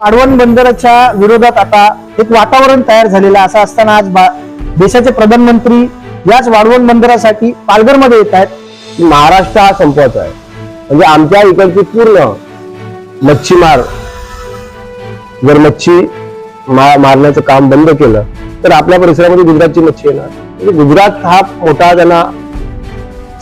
आडवण बंदराच्या विरोधात आता एक वातावरण तयार झालेलं असं असताना आज देशाचे प्रधानमंत्री याच वाढवण बंदरासाठी पालघरमध्ये येत आहेत. महाराष्ट्र हा संपवायचा आहे. म्हणजे आमच्या इकडची पूर्ण मच्छीमार जर मच्छी मारण्याचं काम बंद केलं तर आपल्या परिसरामध्ये गुजरातची मच्छी येणार. म्हणजे गुजरात हा मोठा त्यांना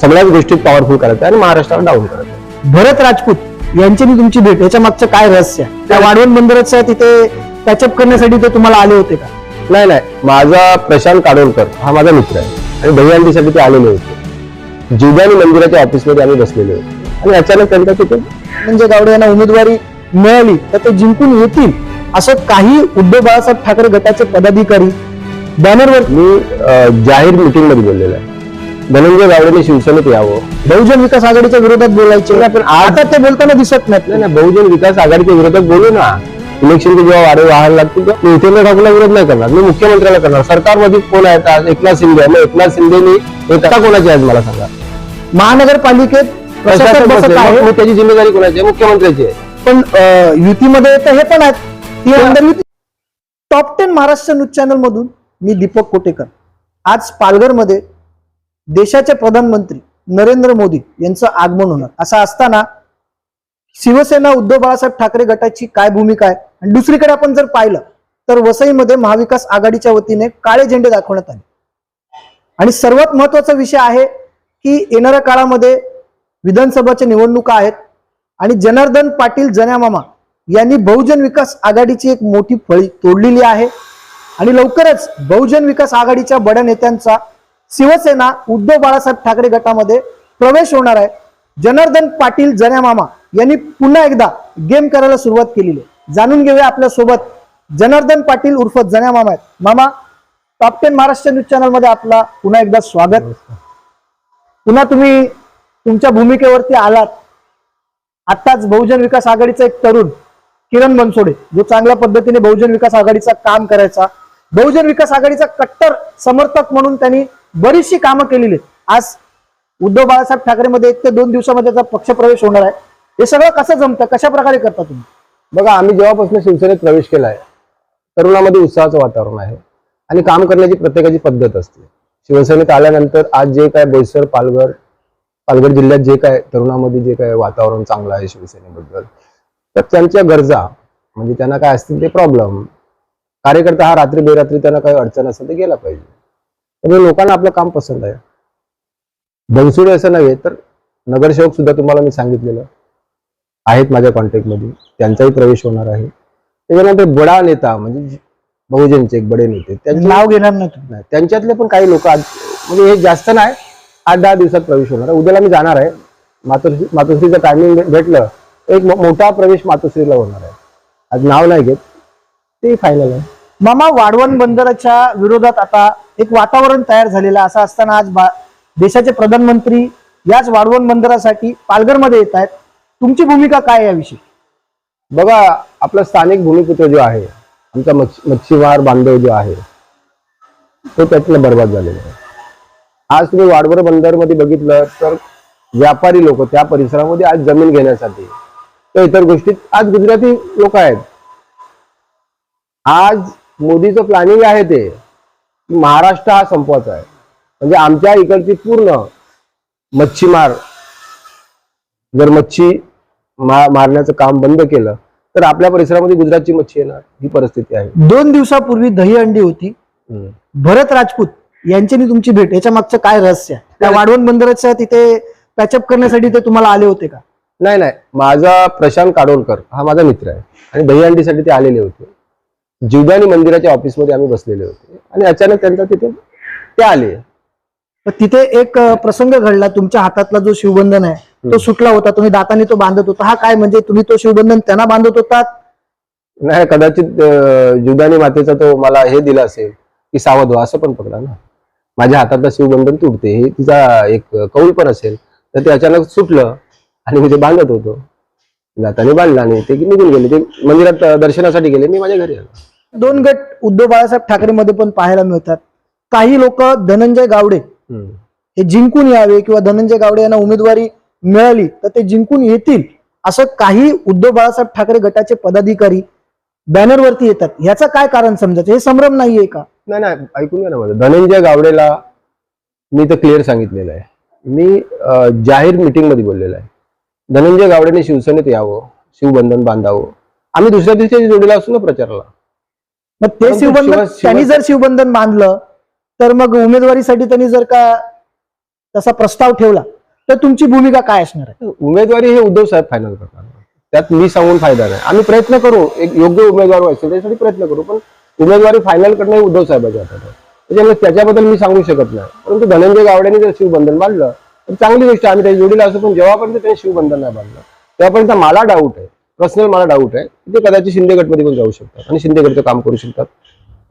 सगळ्याच गोष्टीत पॉवरफुल करायचा आहे आणि महाराष्ट्राला डाऊन करायचा आहे. भरत राजपूत यांची मी तुमची भेट याच्या मागचं काय रहस्य? आहे? त्या वाढवण बंदराचं तिथे पॅचअप करण्यासाठी ते तुम्हाला आले होते का? नाही नाही. माझा प्रशांत काडोलकर हा माझा मित्र आहे. आणि दहीहंडीसाठी ते आलेले होते. जिवदानी मंदिराच्या ऑफिसमध्ये आम्ही बसलेले होते. आणि अचानक त्यांचा तिथे म्हणजे गावडे यांना उमेदवारी मिळाली तर ते जिंकून येतील असं काही उद्धव बाळासाहेब ठाकरे गटाचे पदाधिकारी बॅनरवर मी जाहीर मीटिंगमध्ये बोललेलो आहे. धनंजय गावडेने शिवसेनेत यावं. बहुजन विकास आघाडीच्या विरोधात बोलायचे. पण आज- आता ते बोलताना दिसत नाहीत. नाही बहुजन विकास आघाडीच्या विरोधात बोलू ना. इलेक्शनचे जेव्हा वारे व्हायला लागतील तेव्हा मी इथे ठाकूरला विरोध नाही करणार. मी मुख्यमंत्र्याला करणार. सरकारमध्ये कोण आहेत आज? एकनाथ शिंदे. मग एकनाथ शिंदेनी एकता कोणाची आहे मला सांगा? महानगरपालिकेत प्रशासक बसत. आहे. मग त्याची जिम्मेदारी कोणाची आहे? मुख्यमंत्र्याची आहे. पण अं, युतीमध्ये तर हे पण आहेत. ती अंडर युती top ten Maharashtra news channel मधून मी दीपक कोटेकर. आज पालघरमध्ये देशाचे प्रधानमंत्री नरेंद्र मोदी यांचं आगमन होणार. असं असताना शिवसेना उद्धव बाळासाहेब ठाकरे गटाची काय भूमिका आहे? आणि दुसरीकडे आपण जर पाहिलं तर वसईमध्ये महाविकास आघाडीच्या वतीने काळे झेंडे दाखवण्यात आले. आणि सर्वात महत्त्वाचा विषय आहे की येणाऱ्या काळामध्ये विधानसभाच्या निवडणुका आहेत. आणि जनार्दन पाटील जन्यामामा यांनी बहुजन विकास आघाडीची एक मोठी फळी तोडलेली आहे. आणि लवकरच बहुजन विकास आघाडीच्या बड्या नेत्यांचा शिवसेना उद्धव बाळासाहेब ठाकरे गटामध्ये प्रवेश होणार आहे. जनार्दन पाटील जन्यामामा यांनी पुन्हा एकदा गेम करायला सुरुवात केलेली आहे. जाणून घेऊया आपल्यासोबत जनार्दन पाटील उर्फ जन्यामामा आहेत. मामा टॉप टेन महाराष्ट्र न्यूज चॅनलमध्ये आपला पुन्हा एकदा स्वागत. पुन्हा तुम्ही तुमच्या भूमिकेवरती आलात. आताच बहुजन विकास आघाडीचा एक तरुण किरण बनसोडे जो चांगल्या पद्धतीने बहुजन विकास आघाडीचा काम करायचा. बहुजन विकास आघाडीचा कट्टर समर्थक म्हणून त्यांनी बरीचशी कामं केलेली आहेत. आज उद्धव बाळासाहेब ठाकरेमध्ये एक ते दोन दिवसामध्ये त्याचा पक्षप्रवेश होणार आहे. हे सगळं कसं जमतं? कशा प्रकारे करता तुम्ही? बघा आम्ही जेव्हापासून शिवसेनेत प्रवेश केला आहे तरुणामध्ये उत्साहाचं वातावरण आहे आणि काम करण्याची प्रत्येकाची पद्धत असते. शिवसेनेत आल्यानंतर आज जे काय बोईसर पालघर पालघर जिल्ह्यात जे काय तरुणामध्ये जे काय वातावरण चांगलं आहे शिवसेनेबद्दल तर त्यांच्या गरजा म्हणजे त्यांना काय असतील ते प्रॉब्लेम कार्यकर्ता हा रात्री बेरात्री त्यांना काही अडचण असेल तर गेला पाहिजे. त्यामुळे लोकांना आपलं काम पसंत आहे. बनसुडे असं नव्हे तर नगरसेवक सुद्धा तुम्हाला मी सांगितलेलं आहेत माझ्या कॉन्टॅक्टमध्ये. त्यांचाही प्रवेश होणार आहे. त्याच्यानंतर बडा नेता म्हणजे बहुजनचे एक बडे नेते त्यांचे नाव घेणार नाही त्यांच्यातले पण काही लोक आज म्हणजे हे जास्त नाही आठ दहा दिवसात प्रवेश होणार आहे. उद्याला मी जाणार आहे. मातोश्री मातोश्रीचं टायमिंग भेटलं एक मोठा प्रवेश मातोश्रीला होणार आहे. आज नाव नाही घेत. ते फायनल आहे. मामा वाढवण बंदराच्या विरोधात आता एक वातावरण तयार झालेलं असं असताना आज देशाचे प्रधानमंत्री याच वाढवण बंदरासाठी पालघरमध्ये येत आहेत. तुमची भूमिका काय याविषयी? बघा आपला स्थानिक भूमिपुत्र जो आहे आमचा मच्छीमार बांधव जो आहे तो त्यातनं बर्बाद झालेला आहे. आज तुम्ही वाडवर बंदरमध्ये बघितलं तर व्यापारी लोक त्या परिसरामध्ये आज जमीन घेण्यासाठी तर इतर गोष्टीत आज गुजराती लोक आहेत. आज मोदीचं प्लॅनिंग आहे ते. महाराष्ट्र हा संपवायचा आहे. म्हणजे आमच्या इकडची पूर्ण मच्छीमार जर मच्छी मारण्याचं काम बंद केलं तर आपल्या परिसरामध्ये गुजरातची मच्छी येणार ही परिस्थिती आहे. दोन दिवसापूर्वी दहीहंडी होती. भरत राजपूत यांच्यानी तुमची भेट याच्या मागचं काय रहस्य? आहे त्या वाढवण बंदराच्या तिथे पॅचअप करण्यासाठी ते तुम्हाला आले होते का? नाही नाही. माझा प्रशांत काडोलकर हा माझा मित्र आहे. आणि दहीहंडीसाठी ते आलेले होते. जिवदानी मंदिराच्या ऑफिसमध्ये आम्ही बसलेले होते. आणि अचानक त्यांचा तिथे ते आले. तिथे एक प्रसंग घडला. तुमच्या हातातला जो शिवबंधन आहे तो सुटला होता. तुम्ही दाताने तो बांधत होता. हा काय म्हणजे तुम्ही तो शिवबंधन त्यांना बांधत होतात? नाही कदाचित अं, जिवदानी मातेचा तो मला हे दिला असेल की सावध व्हा असं पण पकडा ना. माझ्या हातातलं शिवबंधन तुटते. हे तिचा एक कौल पण असेल. तर ते अचानक सुटलं आणि मी ते बांधत होतो. दाताने बांधलं आणि ते निघून गेले. ते मंदिरात दर्शनासाठी गेले. मी माझ्या घरी आलो. दोन गट उद्धव बाळासाहेब ठाकरे मध्ये पण पाहायला मिळतात. काही लोक धनंजय गावडे हम्म. हे जिंकून यावे किंवा धनंजय गावडे यांना उमेदवारी मिळाली तर ते जिंकून येतील असं काही उद्धव बाळासाहेब ठाकरे गटाचे पदाधिकारी बॅनरवरती येतात. ह्याचं काय कारण समजायचं? हे संभ्रम नाहीये का? नाही नाही ऐकून घ्या ना माझं. धनंजय गावडेला मी तर क्लिअर सांगितलेलं आहे. मी अं, जाहीर मीटिंगमध्ये बोललेलं आहे. धनंजय गावडेने शिवसेनेत यावं शिवबंधन बांधावं. आम्ही दुसऱ्या दिवशी जोडीला असतो ना प्रचाराला. मग ते शिवबंधन शिव- शिव- त्यांनी जर शिवबंधन बांधलं तर मग उमेदवारीसाठी त्यांनी जर का तसा प्रस्ताव ठेवला तर तुमची भूमिका काय असणार आहे? उमेदवारी हे उद्धव साहेब फायनल करणार. त्यात मी सांगून फायदा नाही. आम्ही प्रयत्न करू एक योग्य उमेदवार व्हायचं त्यासाठी प्रयत्न करू पण उमेदवारी फायनल करणं हे उद्धव साहेबाच्या हातात त्याच्यामुळे त्याच्याबद्दल मी सांगू शकत नाही. परंतु धनंजय गावड्याने जर शिवबंधन बांधलं चांगली गोष्ट आहे. आम्ही त्याच्या जोडीला असू पण जेव्हापर्यंत त्यांनी शिवबंधन नाही बांधलं तेव्हापर्यंत मला डाऊट आहे. पर्सनल मला डाऊट आहे. ते कदाचित शिंदे गटमध्ये पण जाऊ शकतात आणि शिंदे गटचं काम करू शकतात.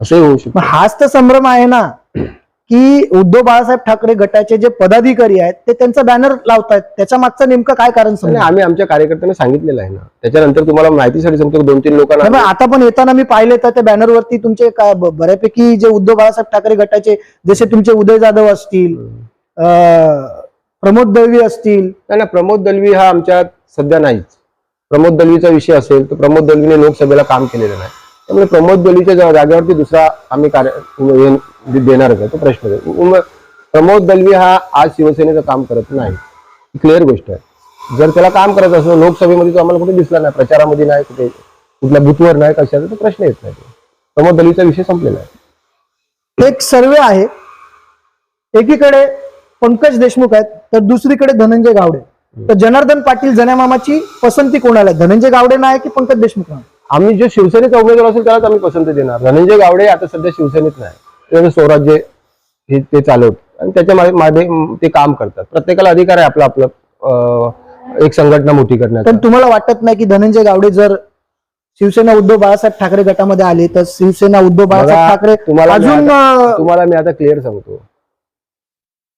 असंही होऊ शकतं. हाच तर संभ्रम आहे ना की उद्धव बाळासाहेब ठाकरे गटाचे जे पदाधिकारी आहेत ते त्यांचा बॅनर लावतायत. त्याच्या मागचं नेमकं काय कारण समजा? आम्ही आमच्या कार्यकर्त्यांना सांगितलेलं आहे ना. त्याच्यानंतर तुम्हाला माहितीसाठी सांगतो दोन तीन लोकांना आता पण येताना मी पाहिले तर त्या बॅनरवरती तुमचे बऱ्यापैकी जे उद्धव बाळासाहेब ठाकरे गटाचे जसे तुमचे उदय जाधव असतील प्रमोद दळवी असतील. नाही ना प्रमोद दलवी हा आमच्यात सध्या नाहीच. प्रमोद दलवीचा विषय असेल तर प्रमोद दलवीने लोकसभेला काम केलेलं नाही. त्यामुळे प्रमोद दलवीच्या जागेवरती दुसरा आम्ही कार्य देणारच आहे तो प्रश्न प्रमोद दलवी हा आज शिवसेनेचं काम करत नाही. क्लिअर गोष्ट आहे. जर त्याला काम करत असलं लोकसभेमध्ये तो आम्हाला कुठे दिसला नाही प्रचारामध्ये नाही कुठे कुठल्या बुथवर नाही कशाचा तो प्रश्न येत नाही. प्रमोद दलवीचा विषय संपलेला आहे. एक सर्वे आहे. एकीकडे पंकज देशमुख आहेत तर दुसरीकडे धनंजय गावडे. तर जनार्दन पाटील जनामामाची पसंती कोणाला? धनंजय गावडे नाही की पंकज देशमुख नाही? आम्ही जो शिवसेनेचा उमेदवार असेल त्यालाच आम्ही पसंती देणार. धनंजय गावडे आता सध्या शिवसेनेत नाही. ते स्वराज्य हे ते चालवत आणि त्याच्यामागे ते काम करतात. प्रत्येकाला अधिकार आहे आपलं आपलं एक संघटना मोठी करण्याचा. पण तुम्हाला वाटत नाही की धनंजय गावडे जर शिवसेना उद्धव बाळासाहेब ठाकरे गटामध्ये आले तर शिवसेना उद्धव बाळासाहेब ठाकरे तुम्हाला अजून तुम्हाला मी आता क्लिअर सांगतो.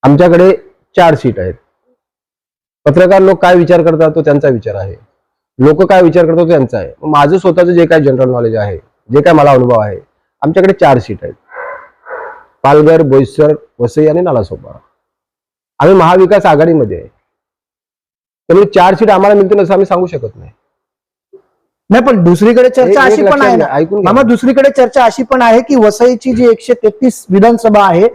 आमच्याकडे चार सीट आहेत. पत्रकार लोक काय विचार करतात तो त्यांचा विचार आहे. लोक काय विचार करतात तो त्यांचा आहे. माझं स्वतःचं जे काय जनरल नॉलेज आहे जे काय मला अनुभव आहे आमच्याकडे चार सीट आहेत. पालघर बोईसर वसई आणि नालासोपारा. आम्ही महाविकास आघाडीमध्ये आहे. त्यामुळे चार सीट आम्हाला मिळतील असं आम्ही सांगू शकत नाही. नाही पण दुसरीकडे चर्चा अशी पण आहे ना. ऐकून दुसरीकडे चर्चा अशी पण आहे की वसईची जी एकशे तेहतीस विधानसभा आहे.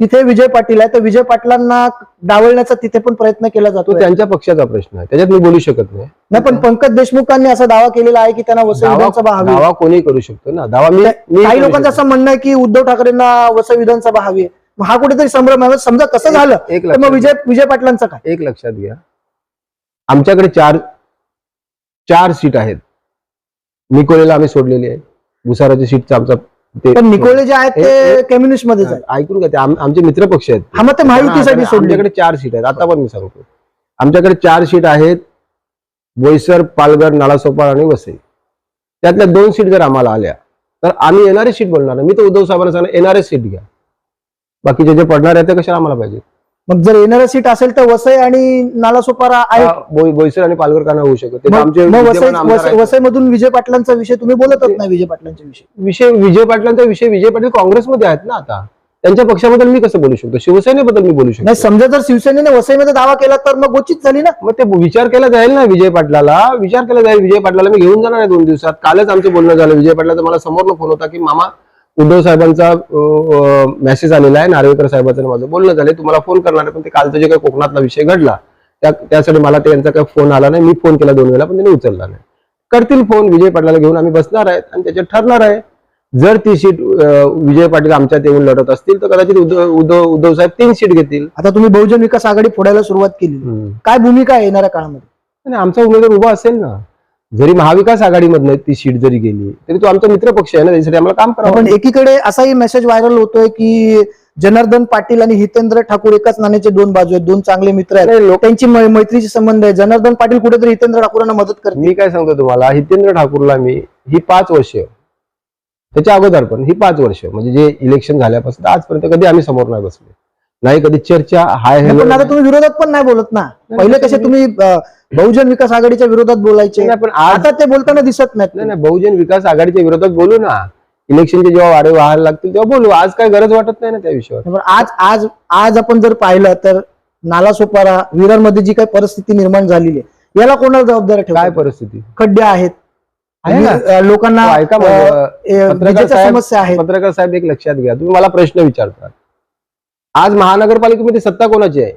तिथे विजय पाटील आहे तर विजय पाटलांना डावलण्याचा तिथे पण प्रयत्न केला तो जातो त्यांच्या पक्षाचा प्रश्न आहे त्याच्यात मी बोलू शकत नाही. नाही पण पंकज देशमुखांनी असा दावा केलेला आहे की त्यांना वसई विधानसभा हवी दावा कोणी करू शकतो ना. दावा मी काही लोकांचं. असं म्हणणं आहे की उद्धव ठाकरेंना वसई विधानसभा हवी आहे. मग हा कुठेतरी संभ्रम आहे. समजा कसं झालं एक तर मग विजय विजय पाटलांचं काय? एक लक्षात घ्या. आमच्याकडे चार चार सीट आहेत. निकोलेला आम्ही सोडलेली आहे. भुसाराची सीटचा आमचा पण निकोले जे आहेत ते कम्युनिस्ट मध्येच आहेत ऐकून घ्या ते आम- आमचे मित्र पक्ष आहेत हा मग ते महायुतीसाठी सोडले. आमच्याकडे चार सीट आहेत. आता पण मी सांगतो. आमच्याकडे चार सीट आहेत बोईसर पालघर नालासोपारा आणि वसई. त्यातल्या दोन सीट जर आम्हाला आल्या तर आम्ही येणारी सीट बोलणार नाही. मी तर उद्धव साहेबांना सांगणार येणारे सीट घ्या. बाकीचे जे पडणार आहेत ते कशाला आम्हाला पाहिजे? मग जर येणारं सीट असेल तर वसई आणि नालासोपारा आहे बोई- बोईसर आणि पालघर का नाही होऊ शकत आमचे वसई. वसईमधून विजय पाटलांचा विषय तुम्ही बोलतच नाही विजय पाटलांच्या विषयी. विषय विजय पाटलांचा विषय विजय पाटील काँग्रेसमध्ये आहेत ना आता. त्यांच्या पक्षाबद्दल मी कसं बोलू शकतो? शिवसेनेबद्दल मी बोलू शकतो. नाही समजा जर शिवसेनेने वसईमध्ये दावा केला तर मग गोचित झाली ना. मग ते विचार केला जाईल ना विजय पाटलाला. विचार केला जाईल विजय पाटलाला. मी घेऊन जाणार आहे दोन दिवसात. कालच आमचं बोलणं झालं. विजय पाटलाचा मला समोरनं फोन होता की मामा उद्धव साहेबांचा मेसेज आलेला आहे नार्वेकर साहेबांचं माझं. बोलणं झालं तुम्हाला फोन करणार आहे पण ते कालचं जे काही कोकणातला विषय घडला त्या त्यासाठी मला त्यांचा काही फोन आला नाही. मी फोन केला दोन वेळा पण त्यांनी उचलला नाही. करतील फोन विजय पाटलाला घेऊन आम्ही बसणार आहेत आणि त्याच्यात ठरणार आहे. जर ती सीट विजय पाटील आमच्यात येऊन लढत असतील तर कदाचित उद्धव उद्धव उद्धव साहेब तीन सीट घेतील. आता तुम्ही बहुजन विकास आघाडी फोडायला सुरुवात केली. काय भूमिका आहे येणाऱ्या काळामध्ये? आमचा उमेदवार उभा असेल ना. जरी महाविकास आघाडीमधनं ती सीट जरी गेली तरी तो आमचा मित्र पक्ष आहे ना त्यासाठी आम्हाला काम करावं पण एकीकडे असाही मेसेज व्हायरल होतोय की जनार्दन पाटील आणि हितेंद्र ठाकूर एकाच नाण्याचे दोन बाजू आहेत दोन चांगले मित्र आहेत. नाही, लोक त्यांची मै- मैत्रीचे संबंध आहे. जनार्दन पाटील कुठेतरी हितेंद्र ठाकूरांना मदत करते मी काय सांगतो तुम्हाला हितेंद्र ठाकूरला मी ही पाच वर्ष त्याच्या अगोदर पण ही पाच वर्ष म्हणजे जे इलेक्शन झाल्यापासून तर आजपर्यंत कधी आम्ही समोर नाही बसले. नाही कधी चर्चा हाय हॅलो. पण आता तुम्ही विरोधात पण नाही बोलत ना. पहिले कसे तुम्ही बहुजन विकास आघाडीच्या विरोधात बोलायचे. पण आता ते बोलताना दिसत नाहीत. नाही बहुजन विकास आघाडीच्या विरोधात बोलू ना. इलेक्शनचे जेव्हा वारे व्हायला लागतील तेव्हा बोलू. आज काय गरज वाटत नाही ना त्या विषयावर. आज आज आज आपण जर पाहिलं तर नालासोपारा विरारमध्ये जी काही परिस्थिती निर्माण झालेली आहे याला कोणाला जबाबदार काय परिस्थिती? खड्डे आहेत. आहे लोकांना हो, साहेब समस्या आहेत. पत्रकार साहेब एक लक्षात घ्या. तुम्ही मला प्रश्न विचारतात. आज महानगरपालिकेमध्ये सत्ता कोणाची आहे?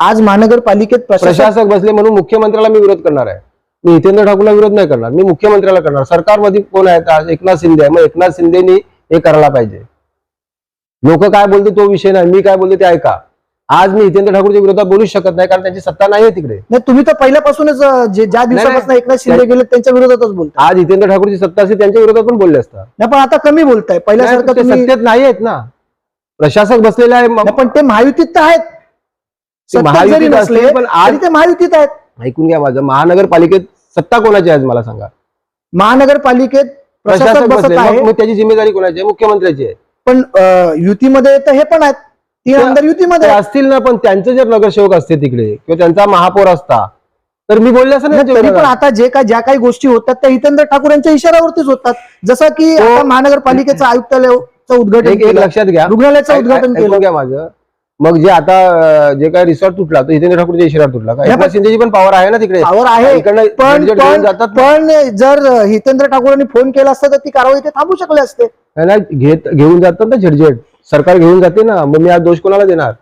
आज महानगरपालिकेत प्रशासक बसले म्हणून मुख्यमंत्र्याला मी विरोध करणार आहे. मी हितेंद्र ठाकूरला विरोध नाही करणार. मी मुख्यमंत्र्याला करणार. सरकारमध्ये कोण आहेत? आज एकनाथ शिंदे आहे. मग एकनाथ शिंदेनी हे करायला पाहिजे. लोक काय बोलते तो विषय नाही. मी काय बोलते ते ऐका. आज मी हितेंद्र ठाकूरच्या विरोधात बोलूच शकत नाही कारण त्यांची सत्ता नाही आहे तिकडे. नाही तुम्ही तर पहिल्यापासूनच जे ज्या दिवसापासून एकनाथ शिंदे गेले त्यांच्या विरोधातच बोलताय आज हितेंद्र ठाकूरची सत्ता असते त्यांच्या विरोधात पण बोलले असतात. नाही पण आता कमी बोलताय. पहिल्यासारखं ते तुम्ही सत्तेत नाही आहेत ना. प्रशासक बसलेले आहे पण ते महायुतीत तर आहेत. ते सत्तेत महायुतीत जरी नसले असतील, पण आज- तरी ते महायुतीत आहेत. ऐकून घ्या माझं. महानगरपालिकेत सत्ता कोणाची आहे आज मला सांगा. महानगरपालिकेत प्रशासक प्रशासक बसत बसले आहे. मग मग त्याची जिम्मेदारी कोणाची आहे? मुख्यमंत्र्याची आहे. पण अ, युतीमध्ये तर हे पण आहेत. तीन ते- आमदार युतीमध्ये ते आहेत. असतील ना पण त्यांचे जर नगरसेवक असते तिकडे किंवा त्यांचा महापौर असता तर मी बोलले असं नाही, तरी पण आता जे काय ज्या काही गोष्टी होतात त्या हितेंद्र ठाकूर यांच्या इशाऱ्यावरतीच होतात. जसं की तो- आता महानगरपालिकेचं आयुक्तालयाचं उद्घाटन एक एक केलं. लक्षात घ्या. रुग्णालयाचं ऐक- उद्घाटन ऐकून केलं. घ्या माझं. मग जे आता अं, जे काय रिसॉर्ट तुटला तो हितेंद्र ठाकूरच्या इशारा तुटला का? नाही, एकनाथ पण- शिंदेची पण पॉवर आहे ना तिकडे. पावर आहे. इकडनं पण झटझट घेऊन पण जातात ना. पण जर हितेंद्र ठाकूरांनी फोन केला असता तर ती कारवाई ते थांबू शकले असते. नाही, नाही, घेत घेऊन जातात ना झटझट. सरकार घेऊन जाते ना. मग मी आज दोष कोणाला देणार?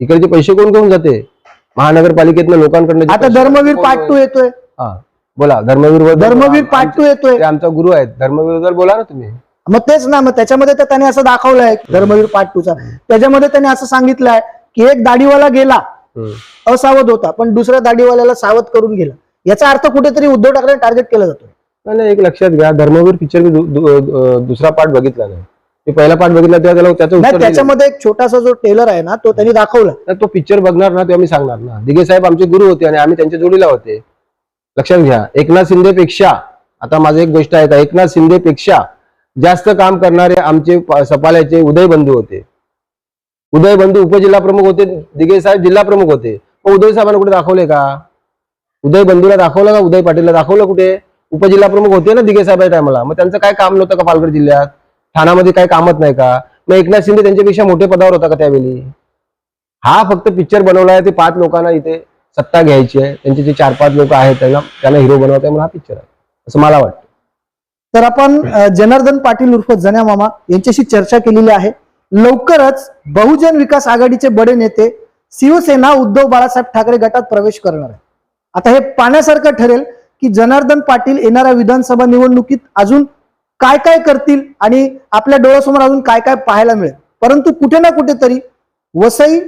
इकडचे पैसे कोण घेऊन जाते? महानगरपालिकेतनं लोकांकडनं जे आता पैसे- धर्मवीर पार्ट टू येतोय. हा. बोला धर्मवीर धर्मवीर. पार्ट टू येतोय आमचा गुरु आहेत. धर्मवीर बोला ना तुम्ही. मग तेच ना मग त्याच्यामध्ये तर त्याने असं दाखवलंय धर्मवीर पार्ट टूचा त्याच्यामध्ये त्याने असं सांगितलंय की एक दाढीवाला गेला. असावध होता पण दुसऱ्या दाढीवाल्याला सावध करून गेला. याचा अर्थ कुठेतरी उद्धव ठाकरे टार्गेट केला जातो नाही, एक लक्षात घ्या धर्मवीर पिक्चर मी दुसरा पार्ट बघितला नाही. पहिला पार्ट बघितला तेव्हा त्याला. त्याच्यामध्ये एक छोटासा जो टेलर आहे ना तो त्यांनी दाखवला. तर तो पिक्चर बघणार ना तेव्हा मी सांगणार ना. दिघे साहेब आमचे गुरु होते आणि आम्ही त्यांच्या जोडीला होते. लक्षात घ्या एकनाथ शिंदेपेक्षा आता माझं एक गोष्ट आहे एकनाथ शिंदेपेक्षा जास्त काम करणारे आमचे सपाल्याचे उदय बंधू होते. उदय बंधू उपजिल्हा प्रमुख होते दिघे साहेब जिल्हा प्रमुख होते. मग उदय साहेबांना कुठे दाखवले का? उदय बंधूला दाखवलं का? उदय पाटीलला दाखवलं कुठे? उपजिल्हा प्रमुख होते ना दिघे साहेब टायमाला मग त्यांचं काय काम नव्हतं का पालघर जिल्ह्यात? ठाण्यामध्ये काय कामत नाही का? मग एकनाथ शिंदे त्यांच्यापेक्षा मोठे पदावर होता का त्यावेळी? हा फक्त पिक्चर बनवला आहे ते पाच लोकांना इथे सत्ता घ्यायची आहे. त्यांचे जे चार पाच लोक आहेत त्यांना त्यांना हिरो बनवत आहे म्हणून हा पिक्चर आहे. असं मला वाटतं. तर आपण अ, जनार्दन पाटील उर्फ जन्या मामा यांच्याशी चर्चा केलेली आहे. लवकरच बहुजन विकास आघाडीचे बडे नेते शिवसेना उद्धव बाळासाहेब ठाकरे गटात प्रवेश करणार आहे आता हे पाहण्यासारखं ठरेल की जनार्दन पाटील येणाऱ्या विधानसभा निवडणुकीत अजून काय काय करतील आणि आपल्या डोळ्यासमोर अजून काय काय पाहायला मिळेल. परंतु कुठे ना कुठेतरी वसई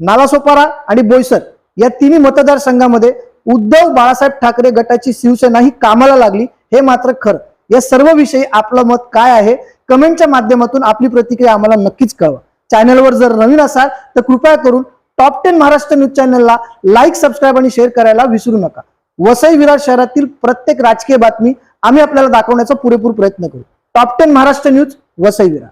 नालासोपारा आणि बोईसर या तिन्ही मतदारसंघामध्ये उद्धव बाळासाहेब ठाकरे गटाची शिवसेना ही कामाला लागली हे मात्र खरं. या सर्व विषयी आपलं मत काय आहे? कमेंटच्या माध्यमातून आपली प्रतिक्रिया आम्हाला नक्कीच कळवा. चॅनलवर जर नवीन असाल तर कृपया करून टॉप टेन महाराष्ट्र न्यूज चॅनलला लाईक सबस्क्राईब आणि शेअर करायला विसरू नका. वसई विरार शहरातील प्रत्येक राजकीय बातमी आम्ही आपल्याला दाखवण्याचा पुरेपूर प्रयत्न करू. Top ten Maharashtra news Vasai Virar.